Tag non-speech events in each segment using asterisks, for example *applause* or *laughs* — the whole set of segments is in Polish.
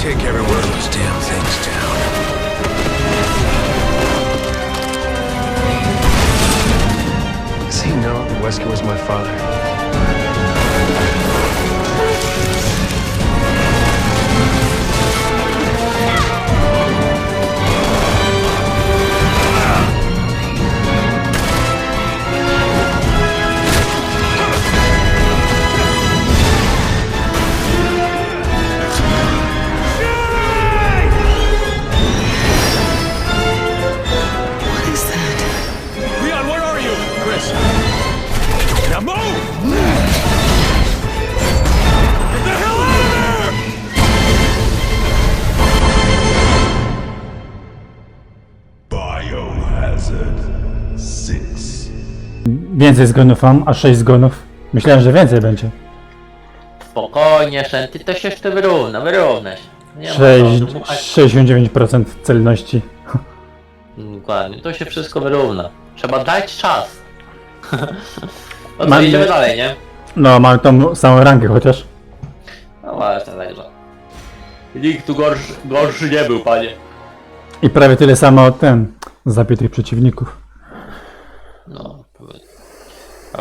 Take every one of those damn things down. Does he know that Wesker was my father? Więcej zgonów mam, a 6 zgonów. Myślałem, że więcej będzie. Spokojnie, Szenty, to się jeszcze wyrówna, wyrówna się. Nie ma co 6, dmuchać. 69% celności. Dokładnie, to się wszystko wyrówna. Trzeba dać czas. *laughs* No to Mamy- idziemy dalej, nie? No, mam tą samą rankę chociaż. No właśnie, także. Nikt tu gorszy, gorszy nie był, panie. I prawie tyle samo od ten zabitych przeciwników. No,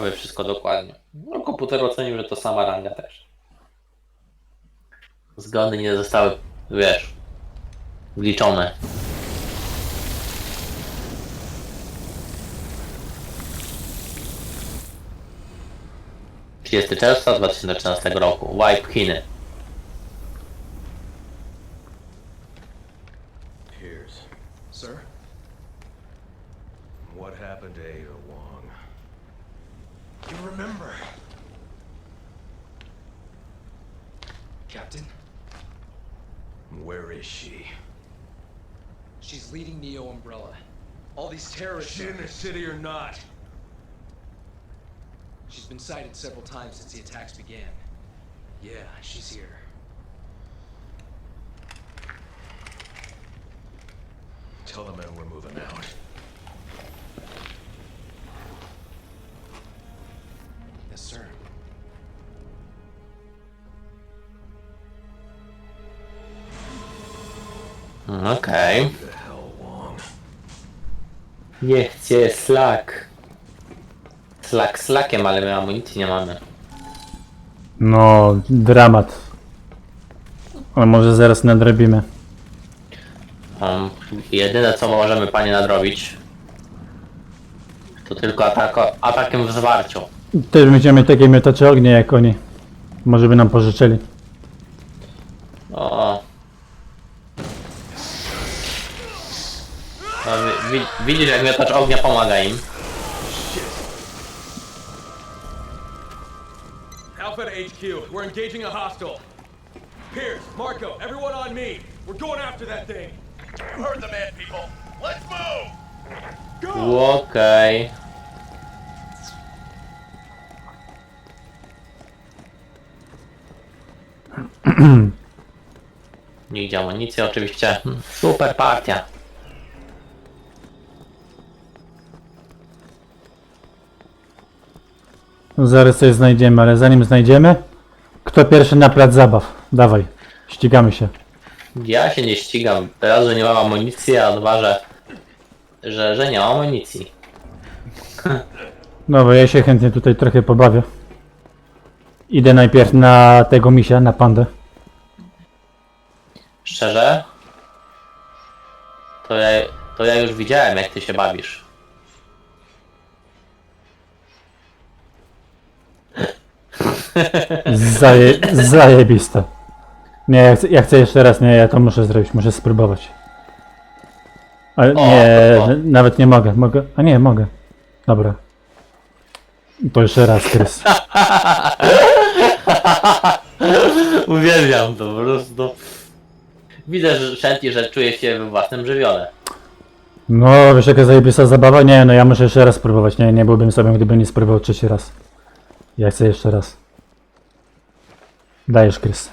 prawie- wszystko dokładnie. No, komputer ocenił, że to sama ranga też. Zgody nie zostały, wiesz, wliczone. Trzydziesty czerwca 2013 roku. Wipe Chiny. You remember. Captain, Where is she? She's leading Neo Umbrella. All these terrorists. She in the city or not? She's been sighted several times since the attacks began. Yeah, she's here. Tell the men we're moving out. Yes, sir. Okej. Wong? Niech cię Slack. Slack slackiem, ale my amunicji nie mamy. No, dramat. Ale może zaraz nadrobimy. Um, jedyne co możemy panie nadrobić to tylko atako, atakiem w zwarciu. Też będziemy takie miotacze ognia jak oni. Może by nam pożyczyli. O. No, wi- wi- widzisz jak miotacz ognia pomaga im. Alpha to HQ, we're engaging a hostile. Pierce, Marco, everyone on me. We're going after that thing. You heard the man, people. Let's move! Go! Okej. *clears throat* Nigdzie amunicji oczywiście. Super partia. No Zaraz coś znajdziemy, ale zanim znajdziemy, kto pierwszy na plac zabaw? Dawaj, ścigamy się. Ja się nie ścigam. Raz, że nie mam amunicji, a dwa, że, że, że nie mam amunicji. *laughs* No bo ja się chętnie tutaj trochę pobawię. Idę najpierw na tego misia, na pandę. Szczerze? To ja, to ja już widziałem, jak ty się bawisz. Zaje, zajebiste. Nie, ja chcę, ja chcę jeszcze raz, nie, ja to muszę zrobić, muszę spróbować. Ale O, nie, nawet nie mogę, mogę, a nie, mogę. Dobra. To jeszcze raz, Krys. *laughs* *laughs* Uwielbiam to po prostu. Widzę, że Shanty, że czuje się we własnym żywiole. No, wiesz jaka zajebista zabawa? Nie, no ja muszę jeszcze raz spróbować, nie, nie byłbym sobie, gdybym nie spróbował trzeci raz. Ja chcę jeszcze raz. Dajesz, Krys.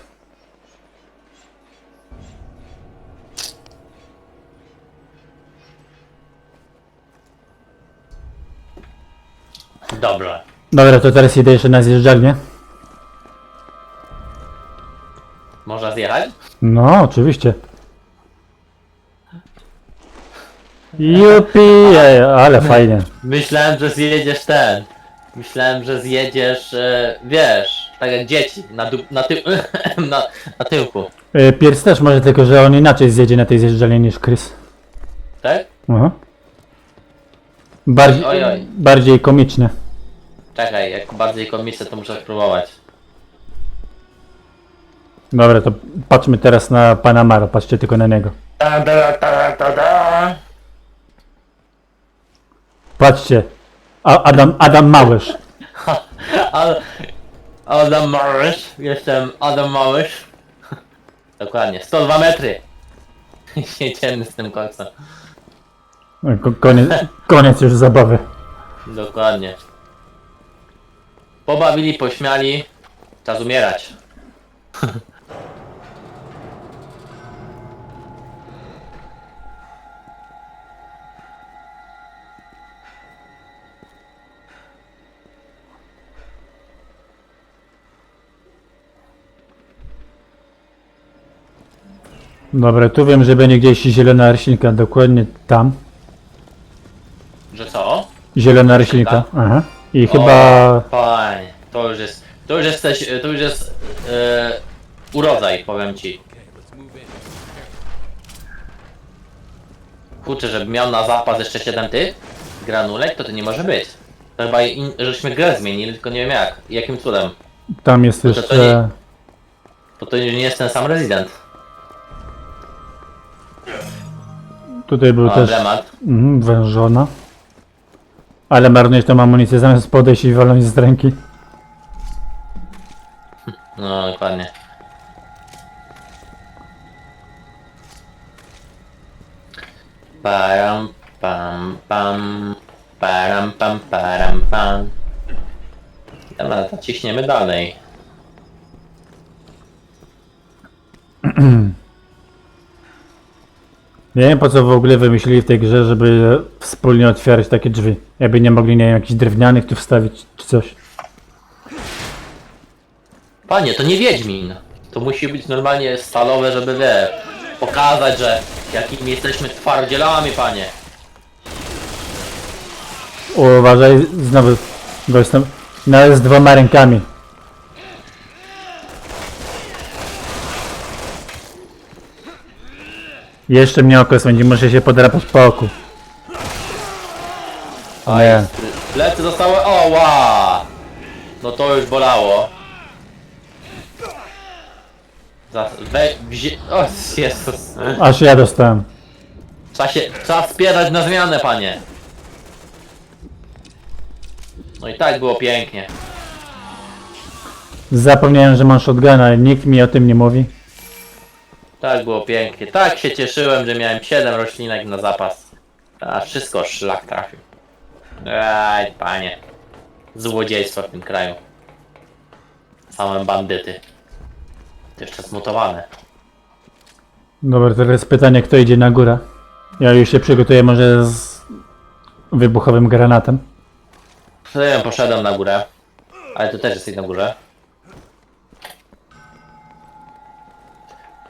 Dobra. Dobra, to teraz idę jeszcze na zjeżdżalnię. Można zjechać? No, oczywiście. Jupi, ej, ale fajnie. Myślałem, że zjedziesz ten. Myślałem, że zjedziesz, e, wiesz, tak jak dzieci, na, na, ty- *laughs* na, na tyłku. Y, też może, tylko że on inaczej zjedzie na tej zjeżdżalni niż Chris. Tak? Aha. Bardziej, Oj, oj. bardziej komiczne. Czekaj, jak bardziej komiczne, to muszę spróbować. Dobra, to patrzmy teraz na pana Mara, patrzcie tylko na niego. Ta, da, ta, ta, ta. Patrzcie. A, Adam, Adam Małysz. *laughs* Ad- Adam Małysz, jestem Adam Małysz. *laughs* Dokładnie, 102 metry. *laughs* Jedziemy z tym koksem. Ko- Koniec, koniec już zabawy. Dokładnie. Pobawili, pośmiali, czas umierać. Dobra, tu wiem, że będzie gdzieś zielona roślinka, dokładnie tam. Że co? Zielona roślinka. Aha. I chyba... O, panie, to już jest, to już jesteś, to już jest e, urodzaj, powiem ci. Kurczę, żebym miał na zapas jeszcze 7 tych granulek, to to nie może być. To chyba, in, żeśmy grę zmienili, tylko nie wiem jak, jakim cudem. Tam jest to jeszcze... nie- Bo to nie jest ten sam rezydent. Tutaj był też dramat. mhm, wężona. Ale marnujesz tą amunicję zamiast podejść i walnąć z ręki. No, dokładnie. Param, pam, pam, param, pam, param, pam. Dobra, to ciśniemy dalej. *clears throat* Nie wiem po co w ogóle wymyślili w tej grze, żeby wspólnie otwierać takie drzwi. Jakby nie mogli, nie wiem, jakichś drewnianych tu wstawić czy coś. Panie, to nie Wiedźmin. To musi być normalnie stalowe, żeby wie, pokazać, że jakimi jesteśmy twardzielami, panie. Uważaj, znowu gość tam, nawet z dwoma rękami. Jeszcze mnie oko swędzi, muszę się podrapać po oku. O nie. Plecy zostały. O, ła! No to już bolało. Za, we, wzi... O, Jezus. Aż ja dostałem. Trzeba się, trzeba spierać na zmianę, panie. No i tak było pięknie. Zapomniałem, że mam shotguna, ale nikt mi o tym nie mówi. Tak było pięknie. Tak się cieszyłem, że miałem 7 roślinek na zapas. A wszystko szlak trafił. Aj, panie. Złodziejstwo w tym kraju. Same bandyty. Jeszcze zmutowane. Dobra, teraz pytanie, kto idzie na górę? Ja już się przygotuję może z wybuchowym granatem. Wiem, poszedłem na górę. Ale tu też jesteś na górze.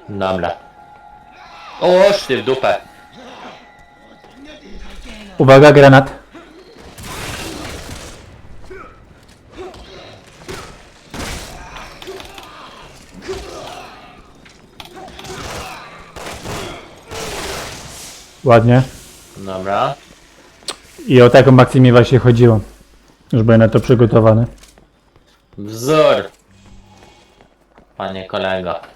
Dobra. Oż ty w dupę. Uwaga, granat. Ładnie. Dobra. I o taką akcję mi właśnie chodziło. Już byłem na to przygotowany. Wzór. Panie kolego.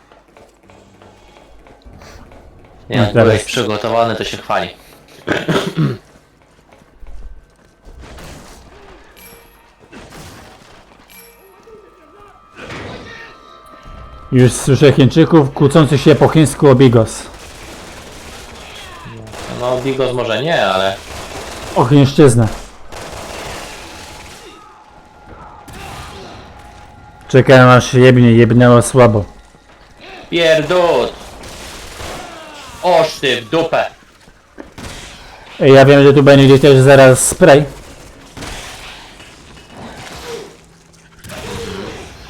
No Jak teraz- byłeś przygotowany, to się chwali. Już słyszę Chińczyków kłócących się po chińsku o bigos. No, Bigos może nie, ale... O chińszczyznę. Czekałem aż jebnie, jebnęło słabo. Pierdut! Oż ty w dupę! Ej, Ja wiem, że tu będzie gdzieś też zaraz spray.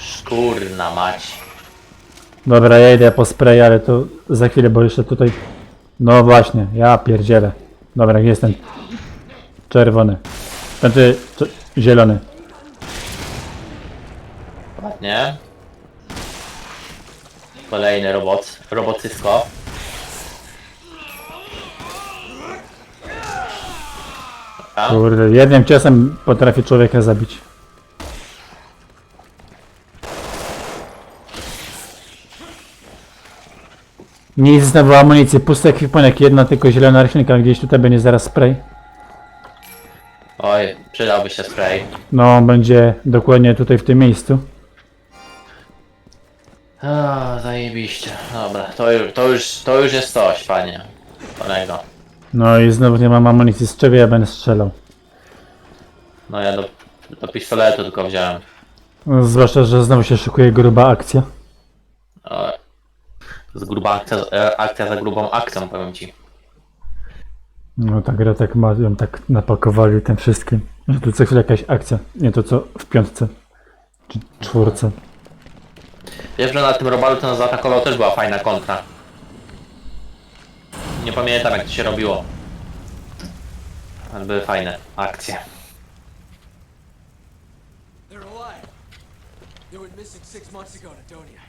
Szkurna mać. Dobra, ja idę po spray, ale to za chwilę, bo jeszcze tutaj... No właśnie, ja pierdzielę. Dobra, gdzie jest ten czerwony? Znaczy, zielony. Ładnie. Kolejny robot. Robocysko. Kurde, jednym ciosem potrafi człowieka zabić. Nic znowu amunicji, pusty ekwipunek, jedna tylko zielona roślinka, gdzieś tutaj będzie zaraz spray. Oj, przydałby się spray. No, będzie dokładnie tutaj w tym miejscu. O, zajebiście. Dobra, to już, to już, to już jest coś, panie. Kolego. No i znowu nie mam amunicji, z czego ja będę strzelał? No ja do, do pistoletu tylko wziąłem. No, Zwłaszcza, że znowu się szykuje gruba akcja. O, z gruba akcja, e, akcja za grubą akcją, powiem ci. No ta gra tak ma, ją tak napakowali tym wszystkim, że tu co chwilę jakaś akcja, nie to co w piątce, czy czwórce. Wiesz, że na tym robalu to nas zaatakował też była fajna kontra. Nie pamiętam jak to się robiło. Ale były fajne akcje. They're alive. They went missing six months ago, Nadonia.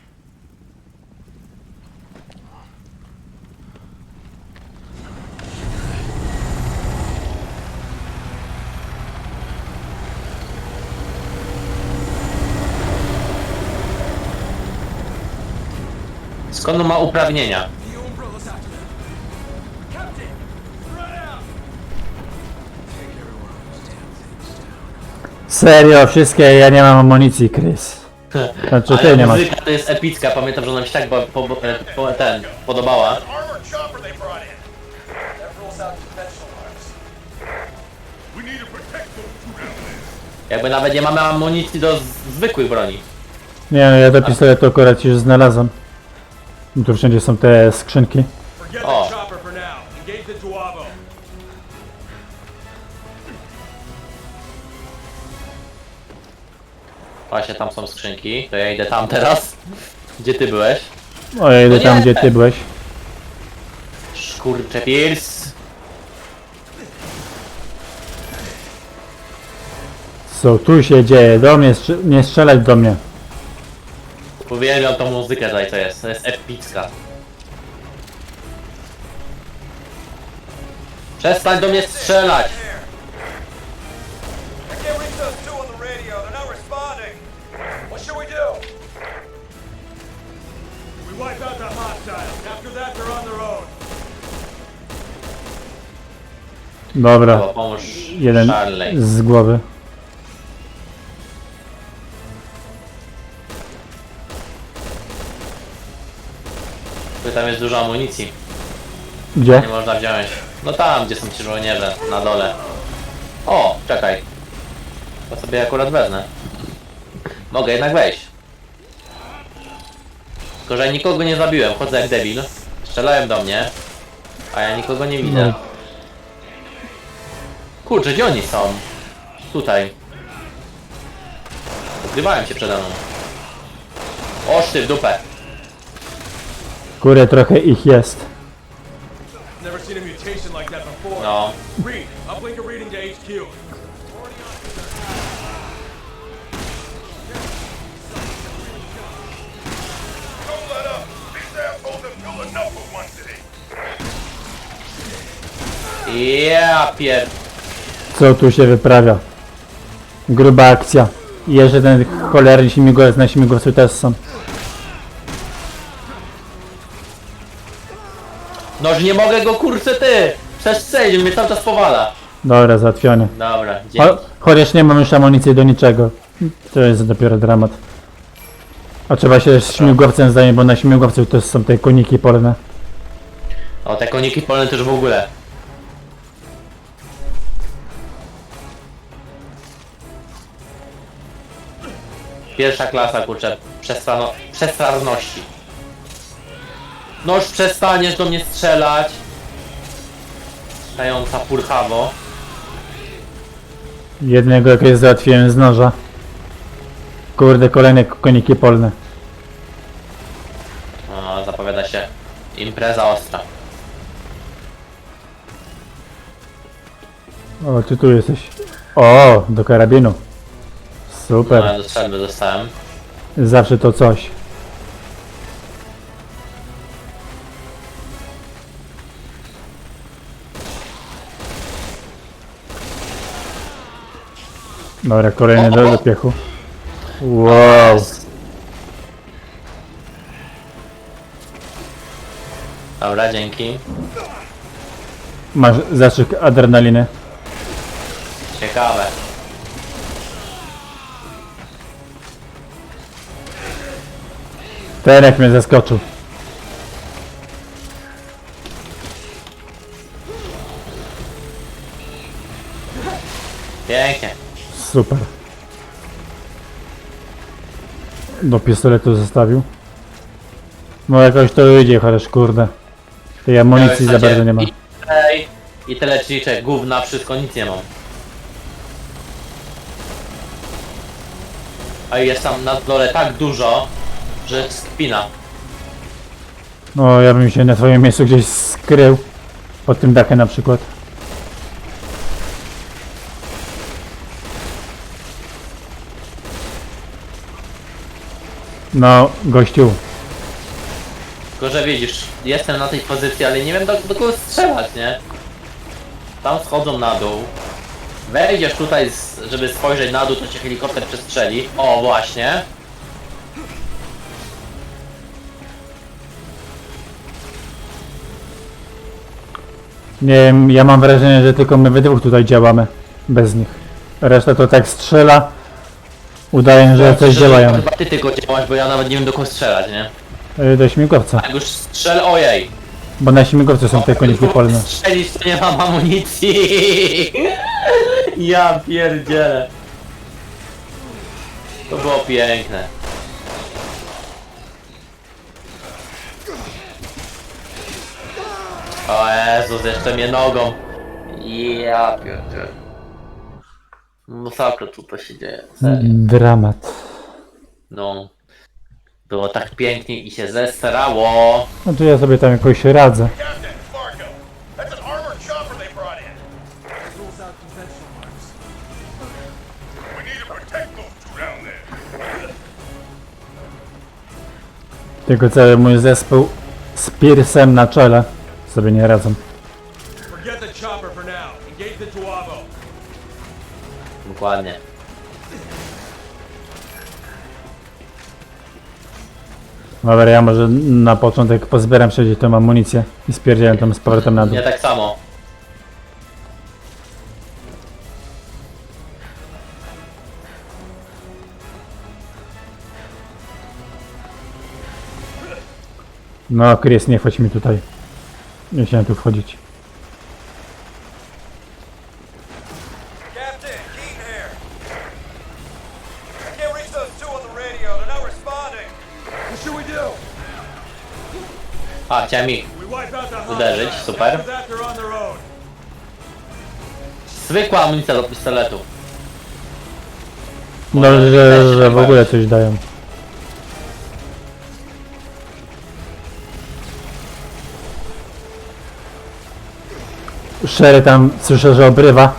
Skąd on ma uprawnienia? Serio, wszystkie, ja nie mam amunicji, Chris. Znaczy ty Ale nie masz. muzyka to jest epicka, pamiętam, że ona mi się tak po, po, po, ten, podobała. Armored chopper they brought in. That rules out conventional arms. We need to protect those two down there. Jakby nawet nie mamy amunicji do z- zwykłych broni. Nie no, ja do pistoletu akurat już znalazłem. Tu wszędzie są te skrzynki. Forget Oh. the chopper Właśnie tam są skrzynki, to ja idę tam teraz. Gdzie ty byłeś? O, ja idę No tam, nie. gdzie ty byłeś. Szkurcze Pierce. Co tu się dzieje? Do mnie, nie strzelać do mnie. Uwielbiam tą muzykę tutaj, co jest. To jest epicka. Przestań do mnie strzelać! Dobra, Bo pomóż jeden Charley. z głowy. Tu tam jest dużo amunicji. Gdzie? Nie można wziąć. No tam, gdzie są ci żołnierze, na dole. O, czekaj. To sobie akurat wezmę. Mogę jednak wejść. Tylko, że ja nikogo nie zabiłem, chodzę jak debil. Strzelają do mnie, a ja nikogo nie widzę. Kurczę, gdzie oni są? Tutaj. Ukrywają się przede mną. Oż ty w dupę. Kurde, trochę ich jest. Never seen a mutation like that before. No. Uplink a reading to HQ. Ja pier... Co tu się wyprawia? Gruba akcja. I jeszcze ten cholerny śmigłowiec na śmigłowcu też są. Noż nie mogę go kurczę ty! Przestrzelił mnie cały czas powala. Dobra, załatwiony. Dobra, Cho- dzięki. Chociaż nie mam już amunicji do niczego. To jest dopiero dramat. A trzeba się z śmigłowcem zająć, bo na śmigłowcu to są te koniki polne. O, te koniki polne też w ogóle. Pierwsza klasa, kurczę, przestrano, przestrawności. Noż przestaniesz do mnie strzelać. Stająca purchawo. Jednego jakiegoś załatwiłem z noża. Kurde, kolejne koniki polne. No, zapowiada się impreza ostra. O, ty tu jesteś. O, do karabinu. No, Super. ja do strzelby dostałem. Zawsze to coś. Dobra, kolejny do, do piechu. Wow. Dobra, dzięki. Masz zastrzyk adrenaliny. Ciekawe. Ten jak mnie zaskoczył. Pięknie. Super. Do pistoletu zostawił. No jakoś to idzie, chociaż kurde. Tej amunicji za bardzo nie ma. I, ej, I tyle ćwiczek, gówna, wszystko, nic nie mam. A jest tam na dole tak dużo, że spina. No ja bym się na twoim miejscu gdzieś skrył. Pod tym dachem na przykład. No, gościu. Tylko, że widzisz, jestem na tej pozycji, ale nie wiem do, do kogo strzelać, nie? Tam schodzą na dół. Wejdziesz tutaj, z, żeby spojrzeć na dół, to cię helikopter przestrzeli. O, właśnie. Nie wiem, ja mam wrażenie, że tylko my we dwóch tutaj działamy. Bez nich. Reszta to tak strzela. Udaje, że coś działają. Chyba ty tylko działasz, bo ja nawet nie wiem do kogo strzelać, nie? Y, Do śmigłowca. Jak już strzel, ojej. Bo na śmigłowcu są te koniki polne. Strzelić to nie mam amunicji. *laughs* Ja pierdzielę. To było piękne. O Jezus, jeszcze mnie nogą. Ja pierdzielę. Masakra, co to się dzieje. Serio. Dramat. No. Było tak pięknie i się zesrało. No to ja sobie tam jakoś radzę. Captain, Marco. That's an armored chopper they brought in. Rules out conventional arms. We need to protect those two down there. Tylko cały mój zespół z Piersem na czele sobie nie radzą. Dokładnie. Dobra, ja może na początek pozbieram wszędzie tą amunicję i spierdziałem tam z powrotem na dół. Ja tak samo. No, Chris, nie chodź mi tutaj. Nie chciałem tu wchodzić. Captain, Keaton here. I can't reach those two on the radio. They're not responding. What should we do? A, chciałem the Uderzyć, super. Zwykła amunicja do pistoletu. No, że, że w ogóle coś dają. Sherry tam słyszę, że obrywa.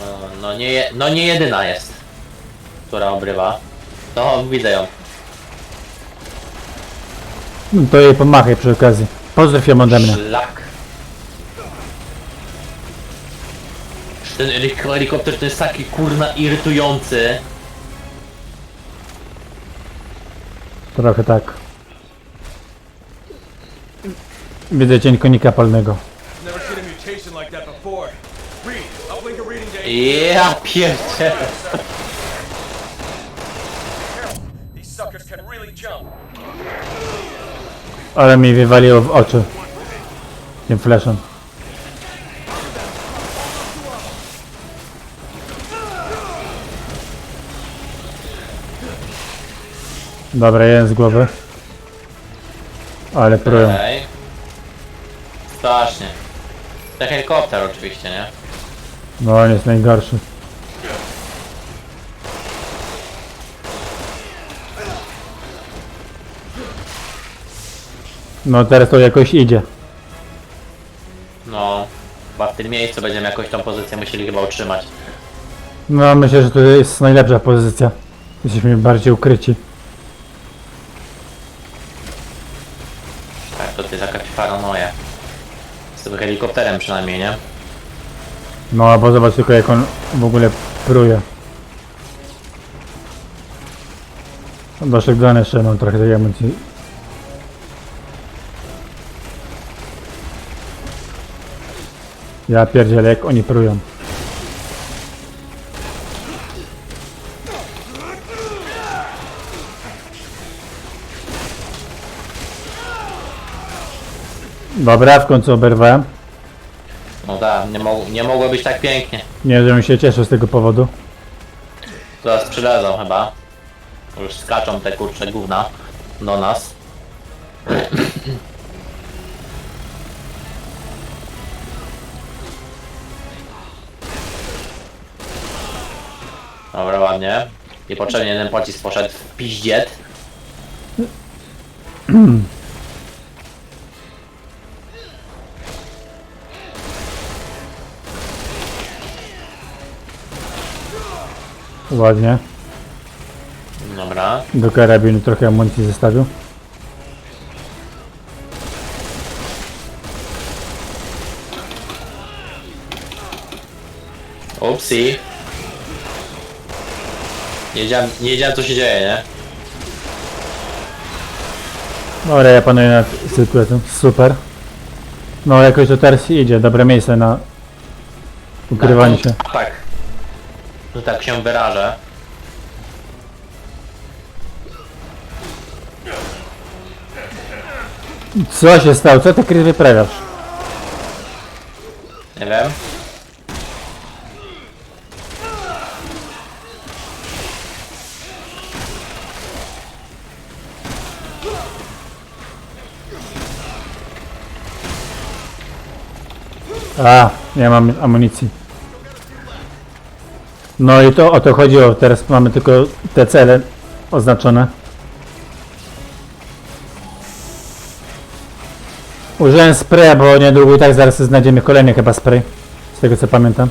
No, no, nie, je- no nie jedyna jest, która obrywa. To widzę ją. No To jej pomachaj przy okazji. Pozdrów ją ode mnie. Szlak. Ten helik- helikopter to jest taki kurna irytujący. Trochę tak. Widzę cień konika polnego. Never seen a mutation like that before. Reed, I'll blink a reading date. Ja pierdzielę. These suckers can really jump. Ale mi wywaliło w oczy. Tym flashem. Dobra, jeden z głowy. Ale prują. Ten helikopter oczywiście, nie? No on jest najgorszy. No teraz to jakoś idzie. No, chyba w tym miejscu będziemy jakoś tą pozycję musieli chyba utrzymać. No myślę, że to jest najlepsza pozycja. Jesteśmy bardziej ukryci. Tak, to jest jakaś paranoja. Z tym helikopterem przynajmniej, nie? No bo zobacz tylko jak on w ogóle pruje. Do shotgun jeszcze mam trochę tej amunicji. Ja pierdzielę jak oni prują. Dobra, w końcu oberwałem. No tak, nie, mo nie mogło być tak pięknie. Nie, żebym się cieszył z tego powodu. Zaraz przylezą chyba. Już skaczą te kurcze gówna do nas. Dobra, ładnie. Niepotrzebnie ten pocisk poszedł w piździet. Ładnie. Dobra. Do karabinu trochę amunicji zostawił. Upsi. Nie wiedziałem, nie wiedziałem co się dzieje, nie? Dobra, ja panuję nad sytuacją. Super. No jakoś to teraz idzie. Dobre miejsce na ukrywanie się. Tak. Że tak się wyrażę. Co się stało? Co ty kry wyprawiasz? Nie wiem. A, nie mam amunicji. No i to o to chodziło. Teraz mamy tylko te cele oznaczone. Użyłem spraya, bo niedługo i tak zaraz znajdziemy kolejny chyba spray. Z tego co pamiętam.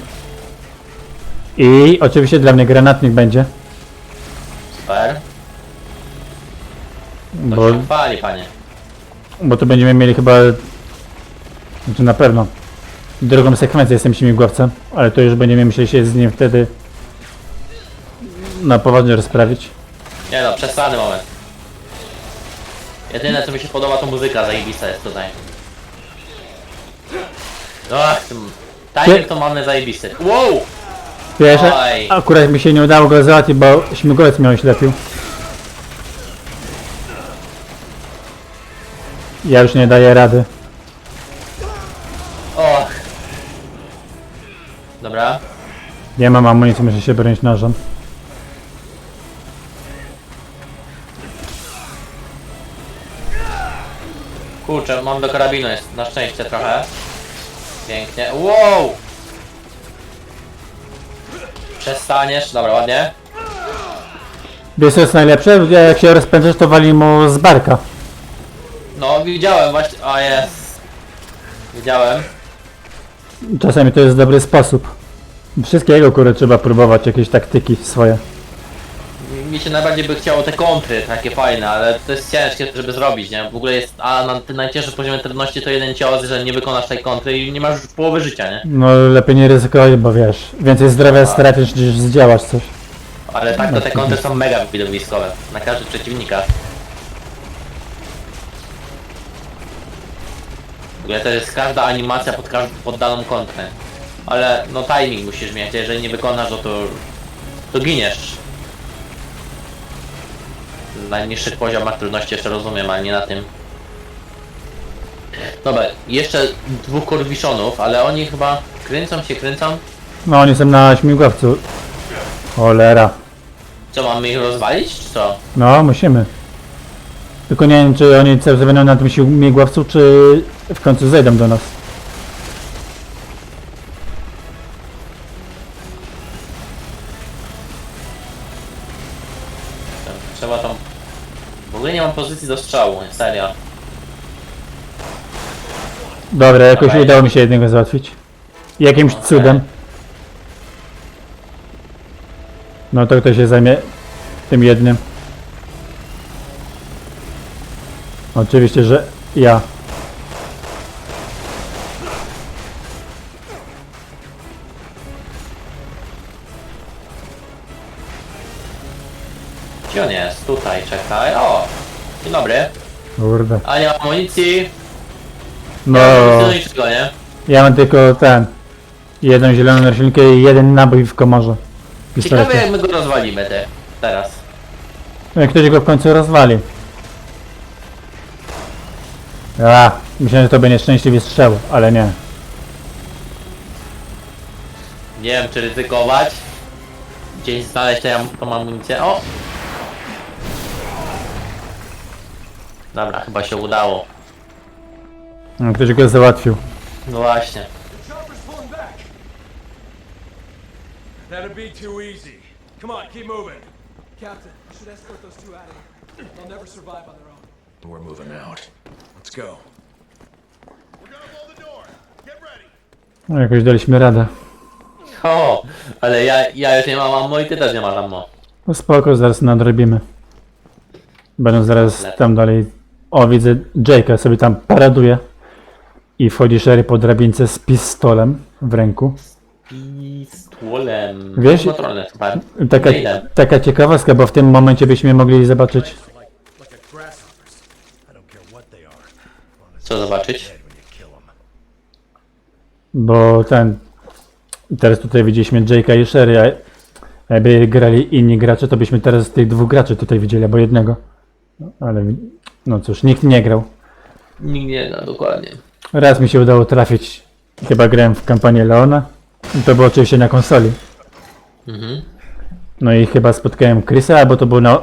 I oczywiście dla mnie granatnik będzie. Super. To Bo, się chwali, panie. bo tu będziemy mieli chyba... Znaczy na pewno. Drugą sekwencję z tym śmigłowcem. Ale to już będziemy musieli się z nim wtedy... Na poważnie rozprawić. Nie no, przesłany moment. Jedyne co mi się podoba to muzyka zajebista jest tutaj. Ach, tym... Timing to mamy zajebisty. Wow! Wiesz, Oj. akurat mi się nie udało go załatwić, bo śmigłowiec mnie oślepił. Ja już nie daję rady. Och. Dobra. Nie mam amunicji, muszę się bronić nożem. Kurczę, mam do karabinu jest na szczęście trochę. Pięknie. Wow! Przestaniesz, dobra, ładnie. Wiesz co jest najlepsze? Jak się rozpędzasz, to wali mu z barka. No, widziałem właśnie. O jest. Widziałem. Czasami to jest dobry sposób. Wszystkiego, które trzeba próbować, jakieś taktyki swoje. Mi się najbardziej by chciało te kontry takie fajne, ale to jest ciężkie, żeby zrobić, nie? W ogóle jest, a na tym najcięższym poziomie trudności to jeden cios, że nie wykonasz tej kontry i nie masz już połowy życia, nie? No lepiej nie ryzykować, bo wiesz, więcej zdrowia stracisz niż zdziałasz coś. Ale tak to te kontry są mega widowiskowe. Na każdy przeciwnika. W ogóle to jest każda animacja pod, każdą, pod daną kontrę. Ale no timing musisz mieć, jeżeli nie wykonasz, no to, to giniesz. Na najniższych poziomach trudności jeszcze rozumiem, ale nie na tym. Dobra, jeszcze dwóch korwiszonów, ale oni chyba kręcą się, kręcą. No oni są na śmigłowcu. Cholera. Co, mamy ich rozwalić, czy co? No, musimy. Tylko nie wiem, czy oni czas będą na tym śmigłowcu, czy w końcu zejdą do nas. Pozycji do strzału, serio. Dobra, jakoś Dawaj. udało mi się jednego załatwić. Jakimś cudem. No to kto się zajmie tym jednym? Oczywiście, że ja. Gdzie on jest? Tutaj, czekaj. O! Dzień dobry. Kurde. A nie ma amunicji? No, No niczego, nie? ja mam tylko ten. Jedną zieloną roślinkę i jeden nabój w komorze. Ciekawe Pistoletu. jak my go rozwalimy ty. Teraz. Jak ktoś go w końcu rozwali. A, myślałem, że to będzie szczęśliwy strzał, ale nie. Nie wiem czy ryzykować. Gdzieś znaleźć tę tą amunicję. O! Dobra, chyba się udało. No, Ktoś go załatwił. No właśnie. The chopper's pulling back. That'd be too easy. Come on, keep moving. Captain, you should escort those two out of here. They'll never survive on their own. We're moving out. Let's go. No, jakoś daliśmy radę. O! Ale ja, ja już nie mam ammo i ty też nie masz ammo. No spoko, zaraz nadrobimy. Będą zaraz tam dalej. O, widzę Jake'a sobie tam paraduje. I wchodzi Sherry po drabince z pistolem w ręku. I stolem. Wiesz-. Taka, Idę. taka ciekawostka, bo w tym momencie byśmy mogli zobaczyć. Like a grasshoppers. I don't care what they are. Long as Co zobaczyć? dead when you kill them. Bo ten. Teraz tutaj widzieliśmy Jake'a i Sherry, a jakby grali inni gracze, to byśmy teraz tych dwóch graczy tutaj widzieli, albo jednego. No, ale no cóż, nikt nie grał. Nikt nie zna dokładnie. Raz mi się udało trafić, chyba grałem w kampanię Leona. I To było oczywiście na konsoli. Mhm. No i chyba spotkałem Chrisa, albo to było na